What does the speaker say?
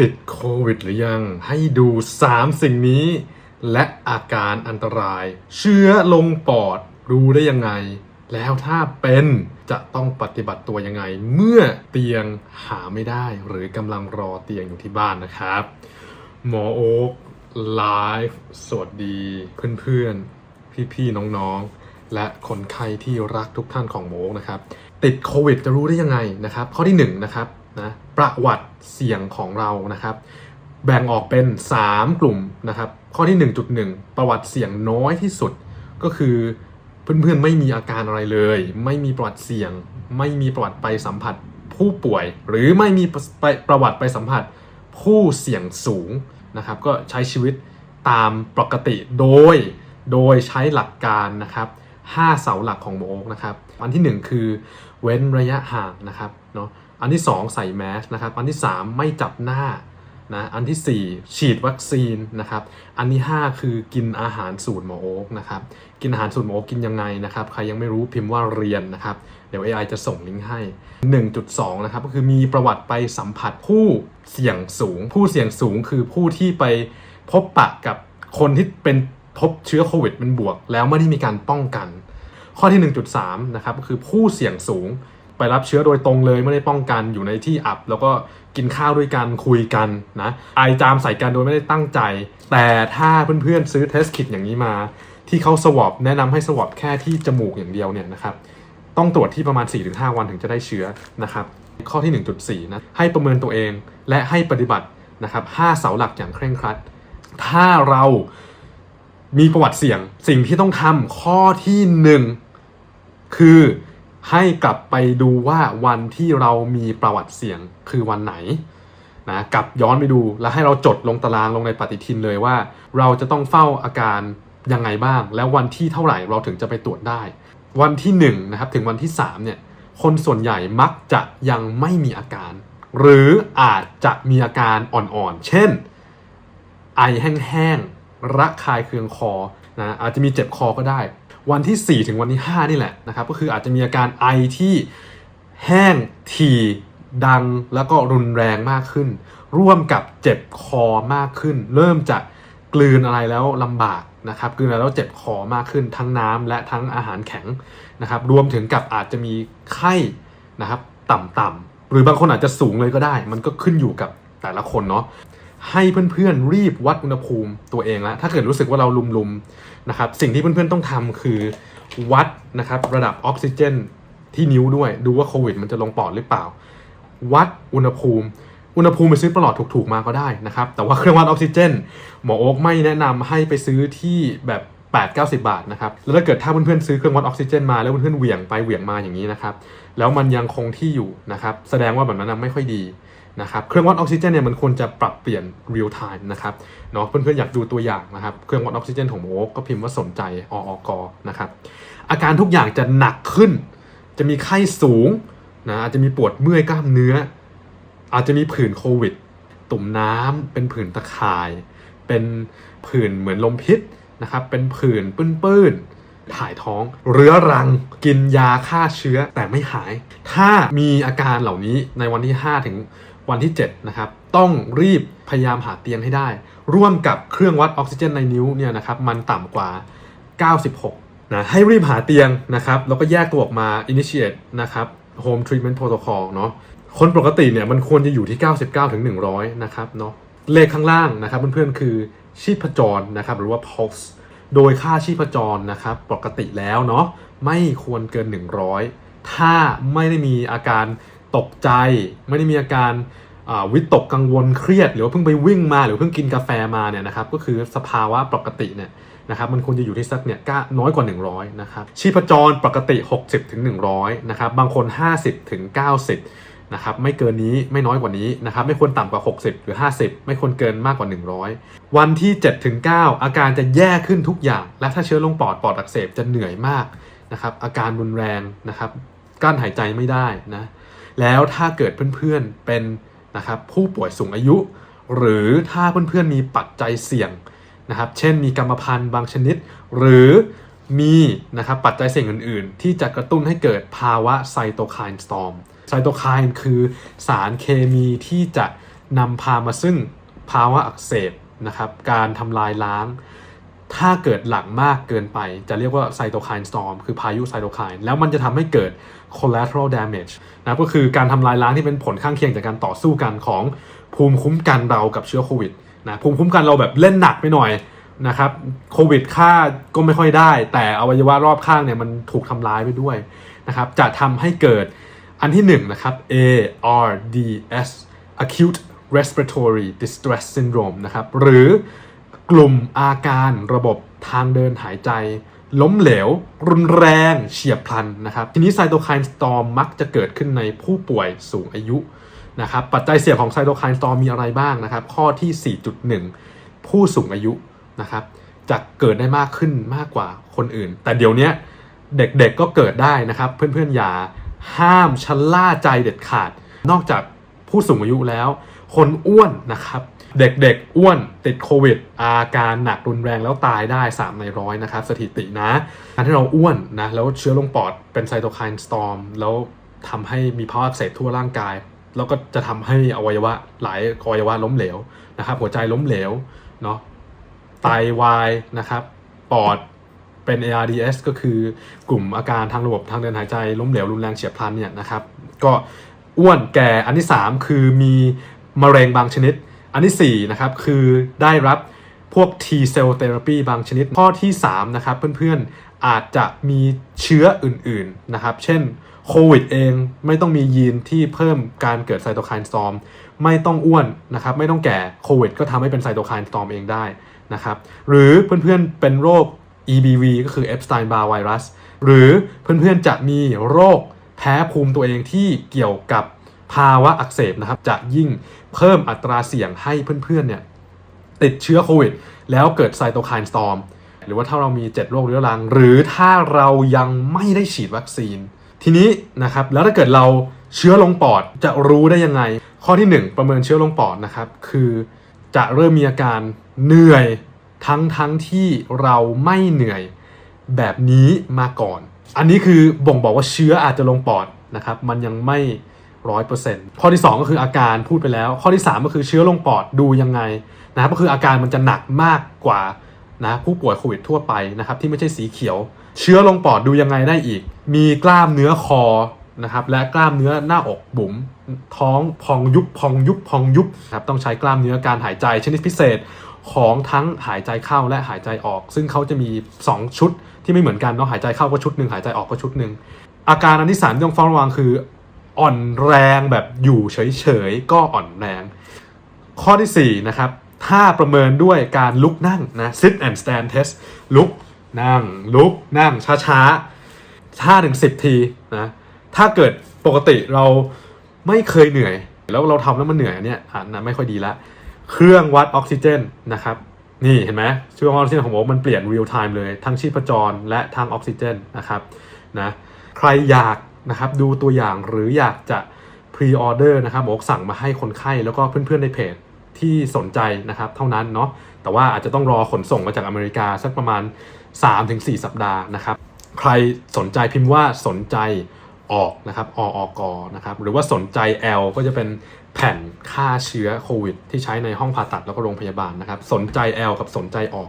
ติดโควิดหรือยังให้ดู 3 สิ่งนี้ และอาการอันตราย เชื้อลงปอดรู้ได้ยังไง แล้วถ้าเป็นจะต้องปฏิบัติตัวยังไง เมื่อเตียงหาไม่ได้ หรือกำลังรอเตียงอยู่ที่บ้านนะครับ หมอโอ๊กไลฟ์สวัสดีเพื่อนๆ พี่ๆ น้องๆ และคนไข้ที่รักทุกท่านของหมกนะครับ ติดโควิดจะรู้ได้ยังไงนะครับ ข้อที่1นะครับ นะประวัติเสี่ยงของเรานะครับ แบ่งออกเป็น 3 กลุ่มนะครับ ข้อที่ 1.1 ประวัติเสี่ยงน้อยที่สุด ก็คือเพื่อนๆไม่มีอาการอะไรเลย ไม่มีประวัติเสี่ยง ไม่มีประวัติไปสัมผัสผู้ป่วย หรือไม่มีประวัติไปสัมผัสผู้เสี่ยงสูงนะครับ ก็ใช้ชีวิตตามปกติโดย โดยใช้หลักการนะครับ5เสาหลักของโมโอกนะครับ อันที่ 1 คือเว้นระยะห่างนะครับเนาะ อันที่ 2 ใส่แมสนะครับ อันที่ 3 ไม่จับหน้านะอันทีสี่ 4 ฉีดวัคซีนนะครับอันที่ 5 คือกินอาหารสูตรหมอโอ๊กนะครับกินอาหารสูตรหมอโอ๊กกินยังไงนะครับใครยังไม่รู้พิมพ์ว่าเรียนนะครับเดี๋ยว AI จะส่งลิงก์ให้ 1.2นะครับก็คือมีประวัติไปสัมผัสผู้เสี่ยงสูง ผู้เสี่ยงสูงคือผู้ที่ไปพบปะกับคนที่เป็นพบเชื้อโควิดเป็นบวก แล้วไม่ได้มีการป้องกัน ข้อที่ 1.3นะครับก็คือผู้เสี่ยงสูง ไปรับเชื้อโดยตรงเลยไม่ได้ป้องกันอยู่ในที่อับ แล้วก็กินข้าวด้วยกันคุยกันนะไอจามใส่กันโดยไม่ได้ตั้งใจ แต่ถ้าเพื่อนๆซื้อเทสคิดอย่างนี้มา ที่เขาสวอปแนะนำให้สวอปแค่ที่จมูกอย่างเดียวเนี่ยนะครับต้องตรวจที่ประมาณ 4-5 วันถึงจะได้เชื้อนะครับข้อที่ 1.4นะให้ประเมินตัวเองและให้ปฏิบัตินะครับ5เสาหลักอย่างเคร่งครัด ถ้าเรามีประวัติเสี่ยงสิ่งที่ต้องทำข้อที่ 1 คือ ให้กลับไปดูว่าวันที่เรามีประวัติเสี่ยงคือวันไหนนะกลับย้อนไปดูแล้วให้เราจดลงตารางลงในปฏิทินเลยว่า เราจะต้องเฝ้าอาการยังไงบ้าง แล้ววันที่เท่าไหร่เราถึงจะไปตรวจได้ วันที่1นงนะครับถึงวันที่3เนี่ยคนส่วนใหญ่มักจะยังไม่มีอาการ หรืออาจจะมีอาการอ่อนๆ เช่น ไอแห้งๆระคายเคืองคอนะอาจจะมีเจ็บคอก็ได้ วันที่ 4 ถึงวันที่ 5 นี่แหละนะครับก็คืออาจจะมีอาการไอที่แห้งถี่ดังแล้วก็รุนแรงมากขึ้น ร่วมกับเจ็บคอมากขึ้น เริ่มจะกลืนอะไรแล้วลำบากนะครับกลืนอะไรแล้วเจ็บคอมากขึ้นทั้งน้ำและทั้งอาหารแข็งนะครับรวมถึงกับอาจจะมีไข้นะครับต่ำๆหรือบางคนอาจจะสูงเลยก็ได้ มันก็ขึ้นอยู่กับแต่ละคนเนาะ ให้เพื่อนๆรีบวัดอุณหภูมิตัวเองแล้วถ้าเกิดรู้สึกว่าเราลุมๆนะครับสิ่งที่เพื่อนๆต้องทำคือวัดนะครับระดับออกซิเจนที่นิ้วด้วยดูว่าโควิด มันจะลงปอดหรือเปล่า วัดอุณหภูมิ อุณหภูมิไปซื้อประหลอดถูกๆมาก็ได้นะครับ แต่ว่าเครื่องวัดออกซิเจน หมอโอ๊กไม่แนะนำให้ไปซื้อที่แบบ 8 9 0 บาทนะครับ แล้วถ้าเกิดถ้าเพื่อนๆซื้อเครื่องวัดออกซิเจนมาแล้วเพื่อนๆเหวี่ยงไปเหวี่ยงมาอย่างนี้นะครับ แล้วมันยังคงที่อยู่นะครับ แสดงว่าแบบนั้นไม่ค่อยดี นะครับเครื่องวัดออกซิเจนเนี่ยมันควรจะปรับเปลี่ยน real time นะครับเนาะเพื่อนๆอยากดูตัวอย่างนะครับเครื่องวัดออกซิเจนของโมกก็พิมพ์ว่าสนใจออกนะครับอาการทุกอย่างจะหนักขึ้น จะมีไข้สูงนะอาจจะมีปวดเมื่อยกล้ามเนื้อ อาจจะมีผื่นโควิด ตุ่มน้ำเป็นผื่นตะข่าย เป็นผื่นเหมือนลมพิษนะครับเป็นผื่นปื้นๆถ่ายท้อง เรื้อรังกินยาฆ่าเชื้อแต่ไม่หาย ถ้ามีอาการเหล่านี้ในวันที่ 5 ถึง วันที่ 7 นะครับ ต้องรีบพยายามหาเตียงให้ได้ ร่วมกับเครื่องวัดออกซิเจนในนิ้วเนี่ยนะครับมันต่ำกว่า 96 นะให้รีบหาเตียงนะครับ แล้วก็แยกตัวออกมา initiate นะครับ home treatment protocol เนาะคนปกติเนี่ยมันควรจะอยู่ที่ 99 ถึง 100 นะครับเนาะเลขข้างล่างนะครับเพื่อนๆคือชีพจรนะครับหรือว่า pulse โดยค่าชีพจรนะครับปกติแล้วเนาะไม่ควรเกิน 100 ถ้าไม่ได้มีอาการ ตกใจ ไม่ได้มีอาการวิตกกังวลเครียด หรือว่าเพิ่งไปวิ่งมาหรือเพิ่งกินกาแฟมาเนี่ยนะครับก็คือสภาวะปกติเนี่ยนะครับมันควรจะอยู่ที่สักเนี่ยก็น้อยกว่า 100นะครับชีพจรปกติ 60ถึง100นะครับบางคน 50ถึง90นะครับไม่เกินนี้ไม่น้อยกว่านี้นะครับไม่ควรต่ำกว่า 60 หรือ 50 ไม่ควรเกินมากกว่า 100 วันที่7ถึง9อาการจะแย่ขึ้นทุกอย่าง และถ้าเชื้อลงปอดปอดอักเสบจะเหนื่อยมากนะครับอาการรุนแรงนะครับกั้นหายใจไม่ได้นะ แล้วถ้าเกิดเพื่อนๆเป็นนะครับผู้ป่วยสูงอายุ หรือถ้าเพื่อนๆมีปัจจัยเสี่ยงนะครับเช่นมีกรรมพันธุ์บางชนิด หรือมีนะครับปัจจัยเสี่ยงอื่นๆ ที่จะกระตุ้นให้เกิดภาวะไซโตไคน์สตอมไซโตไคน์คือสารเคมีที่จะนำพามาซึ่งภาวะอักเสบนะครับการทำลายล้าง ถ้าเกิดหลังมากเกินไปจะเรียกว่าไซโตไคน์สตอมคือพายุไซโตไคน์แล้วมันจะทำให้เกิด collateral damage นะก็คือการทำลายล้างที่เป็นผลข้างเคียงจากการต่อสู้กันของภูมิคุ้มกันเรากับเชื้อโควิดนะภูมิคุ้มกันเราแบบเล่นหนักไปหน่อยนะครับโควิดค่าก็ไม่ค่อยได้ แต่อวัยวะรอบข้างเนี่ยมันถูกทำร้ายไปด้วยนะครับจะทำให้เกิดอันที่หนึ่งนะครับ ARDS acute respiratory distress syndrome นะครับหรือ กลุ่มอาการระบบทางเดินหายใจ ล้มเหลว รุนแรงเฉียบพลันนะครับ ทีนี้ไซโตไคน์สตอมมักจะเกิดขึ้นในผู้ป่วยสูงอายุนะครับปัจจัยเสี่ยงของไซโตไคน์สตอมมีอะไรบ้างนะครับ ข้อที่ 4.1 ผู้สูงอายุนะครับจะเกิดได้มากขึ้นมากกว่าคนอื่น แต่เดี๋ยวนี้เด็กๆก็เกิดได้นะครับ เพื่อนๆอย่าห้ามชะล่าใจเด็ดขาด นอกจากผู้สูงอายุแล้ว คนอ้วนนะครับ เด็กๆ อ้วนติดโควิด อาการหนักรุนแรงแล้วตายได้ 3 ในร้อยนะครับ สถิตินะการที่เราอ้วนนะแล้วเชื้อลงปอดเป็นไซโตไคน์สตอร์มแล้วทำให้มีภาวะอักเสบทั่วร่างกาย แล้วก็จะทำให้อวัยวะหลายอวัยวะล้มเหลวนะครับ หัวใจล้มเหลวเนาะไตวายนะครับปอดเป็น ARDS ก็คือกลุ่มอาการทางระบบทางเดินหายใจล้มเหลวรุนแรงเฉียบพลันเนี่ยนะครับ ก็อ้วนแก่อันที่ 3 คือมีมะเร็งบางชนิด อันที่4นะครับคือได้รับพวก T cell therapy บางชนิด ข้อที่3นะครับเพื่อนๆอาจจะมีเชื้ออื่นๆนะครับ เช่นโควิดเองไม่ต้องมียีนที่เพิ่มการเกิดไซโตไคน์สตอม ไม่ต้องอ้วนนะครับ ไม่ต้องแก่โควิดก็ทำให้เป็นไซโตไคน์สตอมเองได้นะครับ หรือเพื่อนๆเป็นโรค EBV ก็คือ Epstein-Barr virus หรือเพื่อนๆจะมีโรคแพ้ภูมิตัวเองที่เกี่ยวกับ ภาวะอักเสบนะครับจะยิ่งเพิ่มอัตราเสี่ยงให้เพื่อนๆเนี่ยติดเชื้อโควิด แล้วเกิดไซโตไคน์สตอมหรือว่าถ้าเรามี 7 โรคเรื้อรัง หรือถ้าเรายังไม่ได้ฉีดวัคซีน ทีนี้นะครับแล้วถ้าเกิดเราเชื้อลงปอดจะรู้ได้ยังไง ข้อที่ 1 ประเมินเชื้อลงปอดนะครับคือจะเริ่มมีอาการเหนื่อยทั้งทั้งที่เราไม่เหนื่อยแบบนี้มาก่อน อันนี้คือบ่งบอกว่าเชื้ออาจจะลงปอดนะครับมันยังไม่ ร้อยเปอร์เซ็นต์ข้อที่ 2 ก็คืออาการพูดไปแล้ว ข้อที่ 3 ก็คือเชื้อลงปอดดูยังไงนะครับก็คืออาการมันจะหนักมากกว่านะผู้ป่วยโควิดทั่วไปนะครับที่ไม่ใช่สีเขียว เชื้อลงปอดดูยังไงได้อีก มีกล้ามเนื้อคอนะครับและกล้ามเนื้อหน้าอกบุ๋มท้องพองยุบพองยุบพองยุบครับต้องใช้กล้ามเนื้อการหายใจชนิดพิเศษของทั้งหายใจเข้าและหายใจออก ซึ่งเขาจะมี 2 ชุดที่ไม่เหมือนกันเนาะหายใจเข้าก็ชุดหนึ่งหายใจออกก็ชุดหนึ่งอาการอันที่สามที่ต้องเฝ้าระวังคือ อ่อนแรงแบบอยู่เฉยๆ ก็อ่อนแรง ข้อที่4นะครับถ้าประเมินด้วยการลุกนั่งนะ sit and stand test ลุกนั่ง ลุกนั่งช้าๆห้าถึงสิบทีนะถ้าเกิดปกติเราไม่เคยเหนื่อย แล้วเราทำแล้วมันเหนื่อยเนี่ยอะนะไม่ค่อยดีละเครื่องวัดออกซิเจนนะครับนี่เห็นไหมช่วงออกซิเจนของผมมันเปลี่ยน real time เลย ทั้งชีพจรและทั้งออกซิเจนนะครับนะใครอยาก นะครับดูตัวอย่างหรืออยากจะ pre order นะครับบอกสั่งมาให้คนไข้แล้วก็เพื่อนๆในเพจที่สนใจนะครับเท่านั้นเนาะแต่ว่าอาจจะต้องรอขนส่งมาจากอเมริกาสักประมาณ 3-4 สัปดาห์นะครับ ใครสนใจพิมพ์ว่าสนใจออกนะครับออกนะครับหรือว่าสนใจ L ก็จะเป็นแผ่นฆ่าเชื้อโควิด ที่ใช้ในห้องผ่าตัดแล้วก็โรงพยาบาลนะครับ สนใจ L กับสนใจออก